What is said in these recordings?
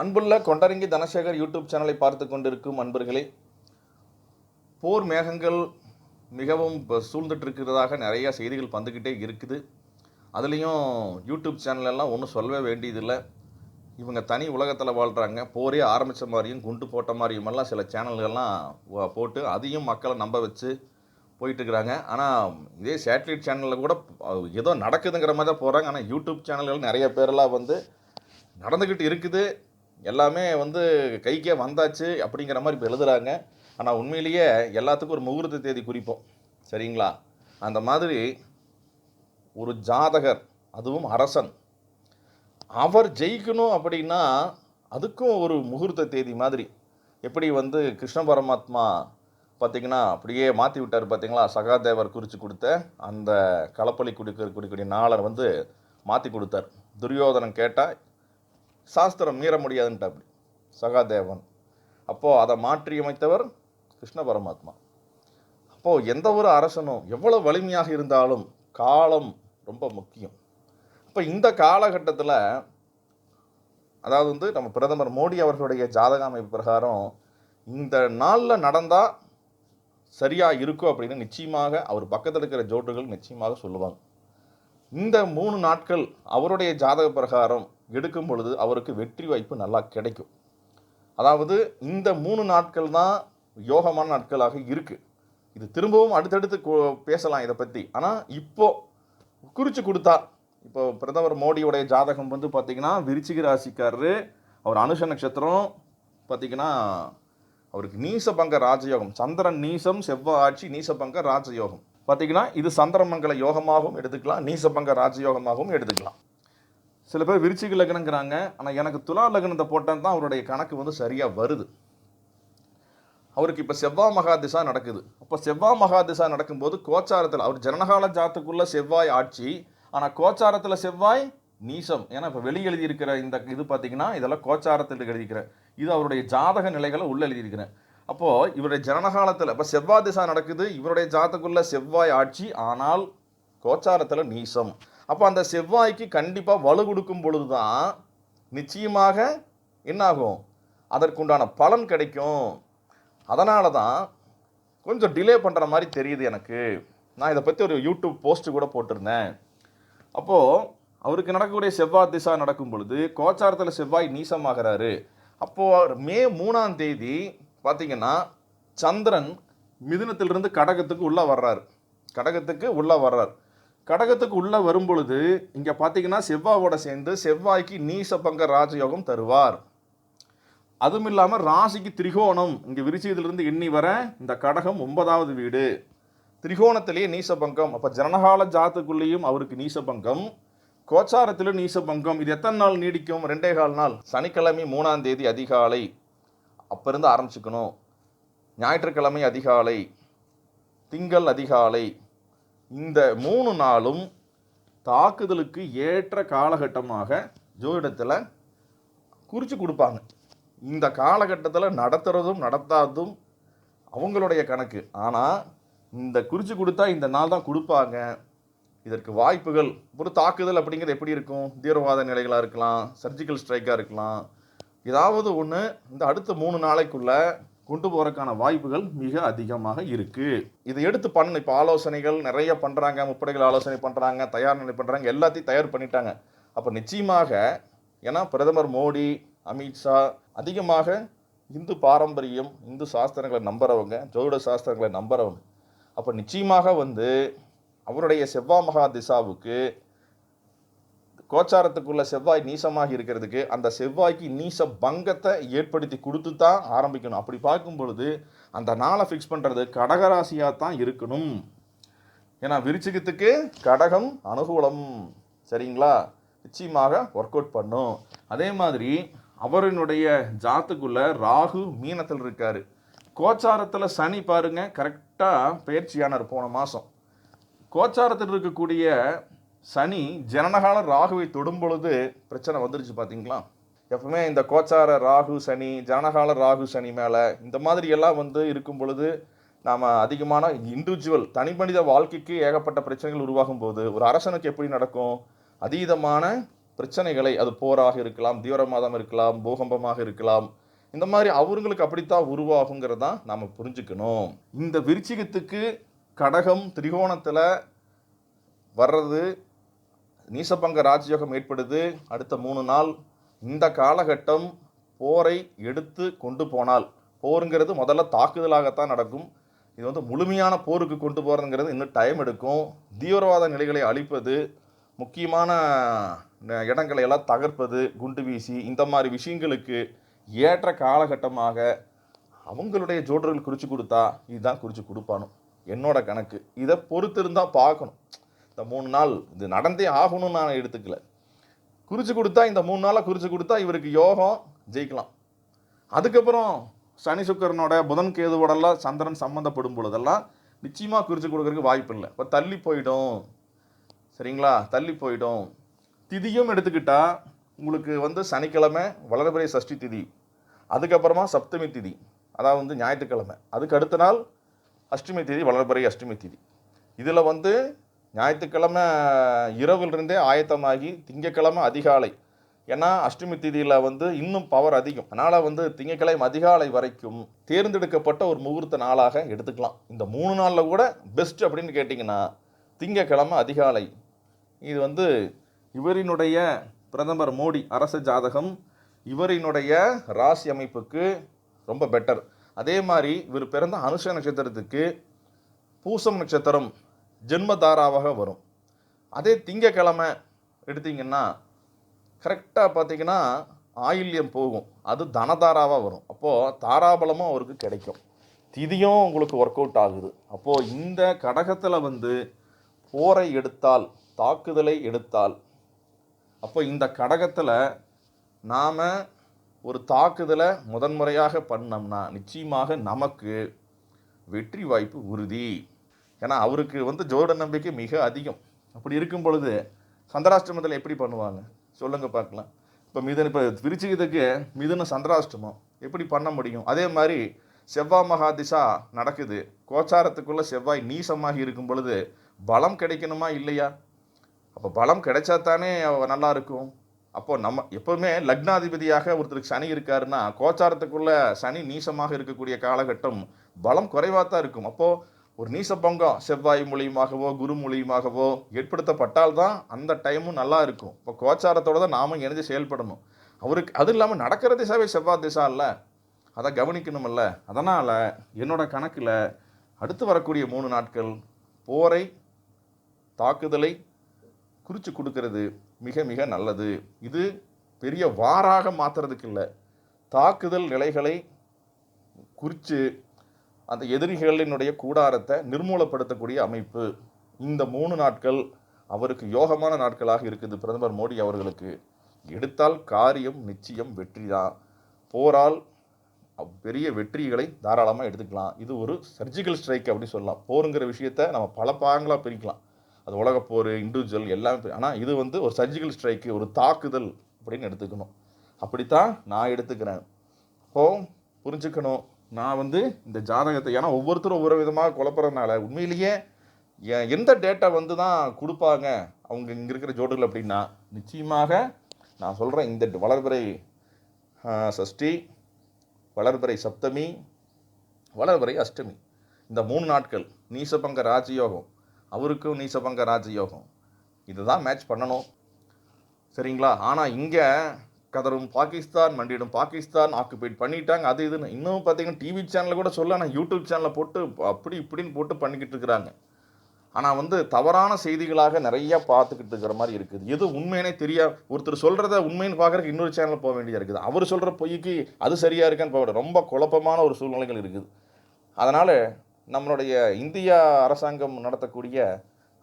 அன்புள்ள கொண்டரங்கி தனசேகர் யூடியூப் சேனலை பார்த்து கொண்டிருக்கும் அன்பர்களே போர் மேகங்கள் மிகவும் இப்போ சூழ்ந்துட்டு இருக்கிறதாக நிறைய செய்திகள் வந்துக்கிட்டே இருக்குது. அதுலேயும் யூடியூப் சேனலெல்லாம் ஒன்றும் சொல்லவே வேண்டியதில்லை. இவங்க தனி உலகத்தில் வாழ்கிறாங்க போரே ஆரம்பித்த மாதிரியும் குண்டு போட்ட மாதிரியும் எல்லாம் சில சேனல்கள்லாம் போட்டு அதையும் மக்களை நம்ப வச்சு போயிட்டுருக்குறாங்க. ஆனால் இதே சேட்டலைட் சேனலில் கூட ஏதோ நடக்குதுங்கிற மாதிரி தான் போகிறாங்க ஆனால் யூடியூப் சேனல்கள் நிறைய பேரெல்லாம் வந்து நடந்துக்கிட்டு இருக்குது. எல்லாமே வந்து கைக்கே வந்தாச்சு அப்படிங்கிற மாதிரி இப்போ எழுதுறாங்க. ஆனால் உண்மையிலேயே எல்லாத்துக்கும் ஒரு முகூர்த்த தேதி குறிப்போம். சரிங்களா? அந்த மாதிரி ஒரு ஜாதகர் அதுவும் அரசன் அவர் ஜெயிக்கணும் அப்படின்னா அதுக்கும் ஒரு முகூர்த்த தேதி மாதிரி. எப்படி வந்து கிருஷ்ண பரமாத்மா பார்த்தீங்கன்னா அப்படியே மாற்றி விட்டார் பார்த்தீங்களா சகாதேவர் குறித்து கொடுத்த அந்த களப்பலி குடிக்கிற குடிக்கூடிய நாளை வந்து மாற்றி கொடுத்தார். துரியோதனன் கேட்டால் சாஸ்திரம் மீற முடியாதுன்ட்டு அப்படி சகாதேவன். அப்போது அதை மாற்றியமைத்தவர் கிருஷ்ண பரமாத்மா. அப்போது எந்த ஒரு அரசனும் எவ்வளோ வலிமையாக இருந்தாலும் காலம் ரொம்ப முக்கியம். இப்போ இந்த காலகட்டத்தில் அதாவது வந்து நம்ம பிரதமர் மோடி அவர்களுடைய ஜாதக அமைப்பு பிரகாரம் இந்த நாளில் நடந்தால் சரியாக இருக்கும் அப்படின்னு நிச்சயமாக அவர் பக்கத்தில் இருக்கிற ஜோட்டுகள் நிச்சயமாக சொல்லுவாங்க. இந்த மூணு நாட்கள் அவருடைய ஜாதக பிரகாரம் எடுக்கும் பொழுது அவருக்கு வெற்றி வாய்ப்பு நல்லா கிடைக்கும். அதாவது இந்த மூணு நாட்கள் தான் யோகமான நாட்களாக இருக்குது இது திரும்பவும் அடுத்தடுத்து பேசலாம் இதை பற்றி ஆனால் இப்போது குறித்து கொடுத்தா இப்போ பிரதமர் மோடியோடைய ஜாதகம் வந்து பார்த்திங்கன்னா விருச்சிக ராசிக்காரரு அவர் அனுஷ நட்சத்திரம் பார்த்திங்கன்னா அவருக்கு நீசபங்க ராஜயோகம். சந்திரன் நீசம் செவ்வாய் ஆட்சி நீசபங்க ராஜயோகம். பார்த்தீங்கன்னா இது சந்திரமங்கல யோகமாகவும் எடுத்துக்கலாம் நீசபங்க ராஜயோகமாகவும் எடுத்துக்கலாம். சில பேர் விருச்சிக லக்னங்கிறாங்க. ஆனால் எனக்கு துலா லக்னத்தை போட்டால் தான் அவருடைய கணக்கு வந்து சரியாக வருது. அவருக்கு இப்போ செவ்வாய் மகாதிசா நடக்குது. அப்போ செவ்வாய் மகாதிசா நடக்கும்போது கோச்சாரத்தில் அவர் ஜனனகால ஜாத்துக்குள்ள செவ்வாய் ஆட்சி. ஆனால் கோச்சாரத்தில் செவ்வாய் நீசம். ஏன்னா இப்போ வெளியே எழுதியிருக்கிற இந்த இது பார்த்தீங்கன்னா இதெல்லாம் கோச்சாரத்தில் எழுதியிருக்கிறேன் இது அவருடைய ஜாதக நிலைகளை உள்ளே எழுதியிருக்கிறேன். அப்போது இவருடைய ஜனனகாலத்தில் இப்போ செவ்வாய் திசா நடக்குது. இவருடைய ஜாதக்குள்ளே செவ்வாய் ஆட்சி. ஆனால் கோச்சாரத்தில் நீசம். அப்போ அந்த செவ்வாய்க்கு கண்டிப்பாக வலு கொடுக்கும் பொழுது தான் நிச்சயமாக என்னாகும்? அதற்குண்டான பலன் கிடைக்கும். அதனால தான் கொஞ்சம் டிலே பண்ணுற மாதிரி தெரியுது எனக்கு. நான் இதை பற்றி ஒரு யூடியூப் போஸ்ட்டு கூட போட்டிருந்தேன். அப்போது அவருக்கு நடக்கக்கூடிய செவ்வாய் திசா நடக்கும் பொழுது கோச்சாரத்தில் செவ்வாய் நீசமாகிறாரு. அப்போது மே மூணாம் தேதி பார்த்திங்கன்னா சந்திரன் மிதுனத்திலிருந்து கடகத்துக்கு உள்ளே வர்றார். கடகத்துக்கு உள்ளே வர்றார். கடகத்துக்கு உள்ளே வரும் பொழுது இங்கே பார்த்தீங்கன்னா செவ்வாவோட சேர்ந்து செவ்வாய்க்கு நீசபங்க ராஜயோகம் தருவார். அதுவும் இல்லாமல் ராசிக்கு திரிகோணம் இங்கே விருச்சியத்திலிருந்து எண்ணி வர இந்த கடகம் ஒன்பதாவது வீடு. திரிகோணத்திலேயே நீசபங்கம். அப்போ ஜனகால ஜாத்துக்குள்ளேயும் அவருக்கு நீசபங்கம். கோச்சாரத்திலும் நீசபங்கம். இது எத்தனை நாள் நீடிக்கும்? ரெண்டே கால் நாள். சனிக்கிழமை மூணாம் தேதி அதிகாலை. அப்போ இருந்து ஆரம்பிச்சுக்கணும். ஞாயிற்றுக்கிழமை அதிகாலை. திங்கள் அதிகாலை. இந்த மூணு நாளும் தாக்குதலுக்கு ஏற்ற காலகட்டமாக ஜோதிடத்தில் குறித்து கொடுப்பாங்க. இந்த காலகட்டத்தில் நடத்துகிறதும் நடத்தாததும் அவங்களுடைய கணக்கு. ஆனால் இந்த குறித்து கொடுத்தா இந்த நாள் தான் கொடுப்பாங்க. இதற்கு வாய்ப்புகள் ஒரு தாக்குதல் அப்படிங்கிறது எப்படி இருக்கும்? தீவிரவாத நிலைகளாக இருக்கலாம் சர்ஜிக்கல் ஸ்ட்ரைக்காக இருக்கலாம். ஏதாவது ஒன்று இந்த அடுத்த மூணு நாளைக்குள்ளே கொண்டு போகிறதுக்கான வாய்ப்புகள் மிக அதிகமாக இருக்குது இதை எடுத்து பண்ண. இப்போ ஆலோசனைகள் நிறைய பண்ணுறாங்க முப்படைகள் ஆலோசனை பண்ணுறாங்க தயார் நிலை பண்ணுறாங்க எல்லாத்தையும் தயார் பண்ணிட்டாங்க. அப்போ நிச்சயமாக ஏன்னா பிரதமர் மோடி அமித்ஷா அதிகமாக இந்து பாரம்பரியம் இந்து சாஸ்திரங்களை நம்புகிறவங்க ஜோதிட சாஸ்திரங்களை நம்புகிறவங்க அப்போ நிச்சயமாக வந்து அவருடைய செவ்வா மகா திசாவுக்கு கோச்சாரத்துக்குள்ள செவ்வாய் நீசமாக இருக்கிறதுக்கு அந்த செவ்வாய்க்கு நீச பங்கத்தை ஏற்படுத்தி கொடுத்து தான் ஆரம்பிக்கணும். அப்படி பார்க்கும் பொழுது அந்த நாளை ஃபிக்ஸ் பண்ணுறது கடகராசியாக தான் இருக்கணும். ஏன்னா விருச்சிகத்துக்கு கடகம் அனுகூலம். சரிங்களா? நிச்சயமாக ஒர்க் அவுட் பண்ணும். அதே மாதிரி அவரினுடைய ஜாத்துக்குள்ள ராகு மீனத்தில் இருக்கார். கோச்சாரத்தில் சனி பாருங்க கரெக்டாக பயிற்சியானார் போன மாதம் கோச்சாரத்தில் இருக்கக்கூடிய சனி ஜனனகால ராகுவை தொடும் பொழுது பிரச்சனை வந்துருச்சு பார்த்தீங்களா எப்பவுமே இந்த கோச்சார ராகு சனி ஜனனகால ராகு சனி மேலே இந்த மாதிரி எல்லாம் வந்து இருக்கும் பொழுது நாம் அதிகமான இண்டிவிஜுவல் தனிமனித வாழ்க்கைக்கு ஏகப்பட்ட பிரச்சனைகள் உருவாகும் போது ஒரு அரசனுக்கு எப்படி நடக்கும்? அதீதமான பிரச்சனைகளை அது போராக இருக்கலாம் தீவிரமாதம் இருக்கலாம் பூகம்பமாக இருக்கலாம். இந்த மாதிரி அவங்களுக்கு அப்படித்தான் உருவாகுங்கிறது தான் நாம் புரிஞ்சுக்கணும். இந்த விருச்சிகத்துக்கு கடகம் திரிகோணத்தில் வர்றது நீசபங்க ராஜயோகம் ஏற்படுது. அடுத்த மூணு நாள் இந்த காலகட்டம் போரை எடுத்து கொண்டு போனால் போருங்கிறது முதல்ல தாக்குதலாகத்தான் நடக்கும். இது வந்து முழுமையான போருக்கு கொண்டு போகிறதுங்கிறது இன்னும் டைம் எடுக்கும். தீவிரவாத நிலைகளை அழிப்பது முக்கியமான ந- இடங்களை எல்லாம் தகர்ப்பது குண்டு வீசி இந்த மாதிரி விஷயங்களுக்கு ஏற்ற காலகட்டமாக அவங்களுடைய ஜோடர்கள் குறித்து கொடுத்தா இதுதான் குறித்து கொடுப்பானோ என்னோட கணக்கு. இதை பொறுத்திருந்தால் பார்க்கணும். இந்த மூணு நாள் இது நடந்தே ஆகணும்னு நான் எடுத்துக்கல. குறித்து கொடுத்தா இந்த மூணு நாளாக குறித்து கொடுத்தா இவருக்கு யோகம் ஜெயிக்கலாம். அதுக்கப்புறம் சனி சுக்கரனோட புதன் கேதுவோடலாம் சந்திரன் சம்மந்தப்படும் பொழுதெல்லாம் நிச்சயமாக குறித்து கொடுக்கறதுக்கு வாய்ப்பு இல்லை. இப்போ தள்ளி போயிடும். சரிங்களா? தள்ளி போயிடும். திதியும் எடுத்துக்கிட்டால் உங்களுக்கு வந்து சனிக்கிழமை வளர்பிறை சஷ்டி திதி. அதுக்கப்புறமா சப்தமி திதி. அதாவது வந்து ஞாயிற்றுக்கிழமை. அதுக்கு அடுத்த நாள் அஷ்டமி திதி வளர்பிறை அஷ்டமி திதி. இதில் வந்து ஞாயிற்றுக்கிழமை இரவிலிருந்தே ஆயத்தமாகி திங்கக்கிழமை அதிகாலை. ஏன்னா அஷ்டமி திதியில் வந்து இன்னும் பவர் அதிகம். அதனால் வந்து திங்கக்கிழமை அதிகாலை வரைக்கும் தேர்ந்தெடுக்கப்பட்ட ஒரு முகூர்த்த நாளாக எடுத்துக்கலாம். இந்த மூணு நாளில் கூட பெஸ்ட் அப்படின்னு கேட்டிங்கன்னா திங்கக்கிழமை அதிகாலை. இது வந்து இவரினுடைய பிரதமர் மோடி அரச ஜாதகம் இவரினுடைய ராசி அமைப்புக்கு ரொம்ப பெட்டர் அதே மாதிரி இவர் பிறந்த அனுஷ நட்சத்திரத்துக்கு பூசம் நட்சத்திரம் ஜென்மதாராவாக வரும். அதே திங்கக்கிழமை எடுத்தீங்கன்னா கரெக்டாக பார்த்தீங்கன்னா ஆயில்யம் போகும். அது தனதாராவாக வரும். அப்போது தாராபலமும் அவருக்கு கிடைக்கும். திதியும் உங்களுக்கு ஒர்க் அவுட் ஆகுது. அப்போது இந்த கடகத்தில் வந்து போரை எடுத்தால் தாக்குதலை எடுத்தால் அப்போ இந்த கடகத்தில் நாம் ஒரு தாக்குதலை முதன்முறையாக பண்ணோம்னா நிச்சயமாக நமக்கு வெற்றி வாய்ப்பு உறுதி. ஏன்னா அவருக்கு வந்து ஜோட நம்பிக்கை மிக அதிகம். அப்படி இருக்கும் பொழுது சந்திராஷ்டிரமத்தில் எப்படி பண்ணுவாங்க? சொல்லுங்க பார்க்கலாம். இப்போ மிதன் இப்போ விருச்சிகத்துக்கு மிதுன சந்திராஷ்டமம் எப்படி பண்ண முடியும்? அதே மாதிரி செவ்வாய் மகாதிசா நடக்குது. கோச்சாரத்துக்குள்ளே செவ்வாய் நீசமாக இருக்கும் பொழுது பலம் கிடைக்கணுமா இல்லையா? அப்போ பலம் கிடைச்சா தானே நல்லா இருக்கும். அப்போது நம்ம எப்போவுமே லக்னாதிபதியாக ஒருத்தருக்கு சனி இருக்காருன்னா கோச்சாரத்துக்குள்ளே சனி நீசமாக இருக்கக்கூடிய காலகட்டம் பலம் குறைவாக தான் இருக்கும். அப்போது ஒரு நீச பங்கம் செவ்வாய் மூலியமாகவோ குரு மூலியமாகவோ ஏற்படுத்தப்பட்டால் தான் அந்த டைமும் நல்லா இருக்கும். இப்போ கோச்சாரத்தோட தான் நாமும் இணைஞ்சு செயல்படணும். அவருக்கு அது இல்லாமல் நடக்கிற திசாவே செவ்வாய் திசா இல்லை அதை கவனிக்கணுமில்ல. அதனால் என்னோடய கணக்கில் அடுத்து வரக்கூடிய மூணு நாட்கள் போரை தாக்குதலை குறித்து கொடுக்கறது மிக மிக நல்லது. இது பெரிய வாராக மாற்றுறதுக்கு இல்லை. தாக்குதல் நிலைகளை குறித்து அந்த எதிரிகளினுடைய கூடாரத்தை நிர்மூலப்படுத்தக்கூடிய அமைப்பு. இந்த மூணு நாட்கள் அவருக்கு யோகமான நாட்களாக இருக்குது. பிரதமர் மோடி அவர்களுக்கு எடுத்தால் காரியம் நிச்சயம் வெற்றி தான் போரால் பெரிய வெற்றிகளை தாராளமாக எடுத்துக்கலாம். இது ஒரு சர்ஜிக்கல் ஸ்ட்ரைக் அப்படின்னு சொல்லலாம். போருங்கிற விஷயத்த நம்ம பல பாகங்களாக பிரிக்கலாம். அது உலகப்போர் இண்டிவிஜுவல் எல்லாமே ஆனால் இது வந்து ஒரு சர்ஜிக்கல் ஸ்ட்ரைக்கு ஒரு தாக்குதல் அப்படின்னு எடுத்துக்கணும். அப்படித்தான் நான் எடுத்துக்கிறேன். அப்போ புரிஞ்சுக்கணும். நான் வந்து இந்த ஜாதகத்தை ஏன்னா ஒவ்வொருத்தரும் ஒவ்வொரு விதமாக குழப்பறதுனால உண்மையிலேயே என் எந்த டேட்டா வந்து தான் கொடுப்பாங்க அவங்க இங்கே இருக்கிற ஜோடுகள் அப்படின்னா நிச்சயமாக நான் சொல்கிறேன் இந்த வளர்பிறை சஷ்டி வளர்பிறை சப்தமி வளர்பிறை அஷ்டமி. இந்த மூணு நாட்கள் நீசபங்க ராஜயோகம் அவருக்கும் நீசபங்க ராஜயோகம். இதுதான் மேட்ச் பண்ணணும். சரிங்களா? ஆனால் இங்கே கதரும் பாகிஸ்தான் மண்டியிடும் பாகிஸ்தான் ஆக்குபைட் பண்ணிட்டாங்க அது இதுன்னு. இன்னும் பார்த்தீங்கன்னா டிவி சேனலில் கூட சொல்ல ஆனால் யூடியூப் சேனலில் போட்டு அப்படி இப்படின்னு போட்டு பண்ணிக்கிட்டு இருக்கிறாங்க. ஆனால் வந்து தவறான செய்திகளாக நிறையா பார்த்துக்கிட்டு இருக்கிற மாதிரி இருக்குது. எது உண்மையினே தெரியா ஒருத்தர் சொல்கிறத உண்மைன்னு பார்க்குறதுக்கு இன்னொரு சேனல் போக வேண்டியதாக இருக்குது. அவர் சொல்கிற பொய்க்கு அது சரியாக இருக்கான்னு பார்க்க ரொம்ப குழப்பமான ஒரு சூழ்நிலைகள் இருக்குது. அதனால் நம்மளுடைய இந்தியா அரசாங்கம் நடத்தக்கூடிய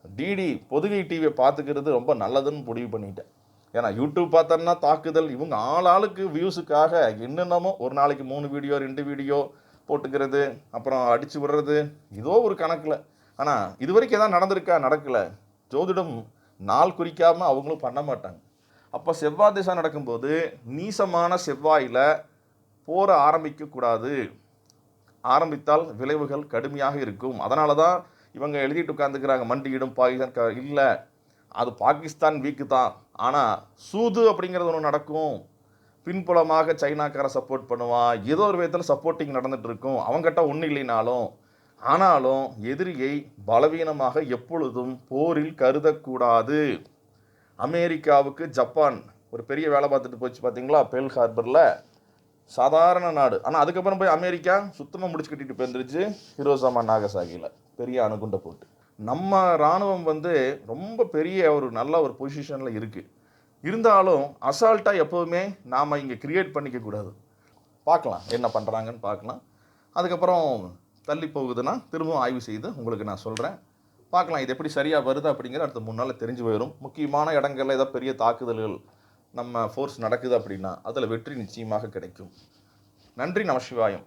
டிடி பொதுகை டிவியை பார்த்துக்கிறது ரொம்ப நல்லதுன்னு முடிவு பண்ணிட்டேன். ஏன்னா யூடியூப் பார்த்தோன்னா தாக்குதல் இவங்க ஆள் ஆளுக்கு வியூஸுக்காக என்னென்னமோ ஒரு நாளைக்கு மூணு வீடியோ ரெண்டு வீடியோ போட்டுக்கிறது அப்புறம் அடித்து விடுறது ஏதோ ஒரு கணக்கில். ஆனால் இது வரைக்கும் எதாவது நடந்திருக்கா? நடக்கலை. ஜோதிடம் நாள் குறிக்காமல் அவங்களும் பண்ண மாட்டாங்க. அப்போ செவ்வாய் திசை நடக்கும்போது நீசமான செவ்வாயில் போர ஆரம்பிக்கக்கூடாது ஆரம்பித்தால் விளைவுகள் கடுமையாக இருக்கும். அதனால தான் இவங்க எழுதிட்டு உட்காந்துக்கிறாங்க மண்டியிடும் பாகிஸ்தான் இல்லை. அது பாகிஸ்தான் வீக்கு தான். ஆனால் சூது அப்படிங்கிறது ஒன்று நடக்கும். பின்புலமாக சைனாக்கார சப்போர்ட் பண்ணுவான் ஏதோ ஒரு விதத்தில் சப்போர்ட்டிங் நடந்துட்டு இருக்கும். அவங்ககிட்ட ஒன்றும் இல்லைனாலும் ஆனாலும் எதிரியை பலவீனமாக எப்பொழுதும் போரில் கருதக்கூடாது. அமெரிக்காவுக்கு ஜப்பான் ஒரு பெரிய வேலை பார்த்துட்டு போச்சு பார்த்தீங்களா பெல் ஹார்பரில். சாதாரண நாடு. ஆனால் அதுக்கப்புறம் போய் அமெரிக்கா சுத்தமாக முடிச்சு கட்டிட்டு போயிருந்துருச்சு. ஹிரோசாமா நாகசாகியில் பெரிய அணுகுண்டை போட்டு. நம்ம இராணுவம் வந்து ரொம்ப பெரிய ஒரு நல்ல ஒரு பொசிஷனில் இருக்குது இருந்தாலும் அசால்ட்டாக எப்போவுமே நாம் இங்கே கிரியேட் பண்ணிக்க கூடாது. பார்க்கலாம் என்ன பண்ணுறாங்கன்னு பார்க்கலாம். அதுக்கப்புறம் தள்ளி போகுதுன்னா திரும்பவும் ஆய்வு செய்து உங்களுக்கு நான் சொல்கிறேன் பார்க்கலாம் இது எப்படி சரியாக வருது அப்படிங்கிறது அடுத்த மூணு நாளில் தெரிஞ்சு போயிடும். முக்கியமான இடங்களில் ஏதாவது பெரிய தாக்குதல்கள் நம்ம ஃபோர்ஸ் நடக்குது அப்படின்னா அதில் வெற்றி நிச்சயமாக கிடைக்கும். நன்றி நமசிவாயம்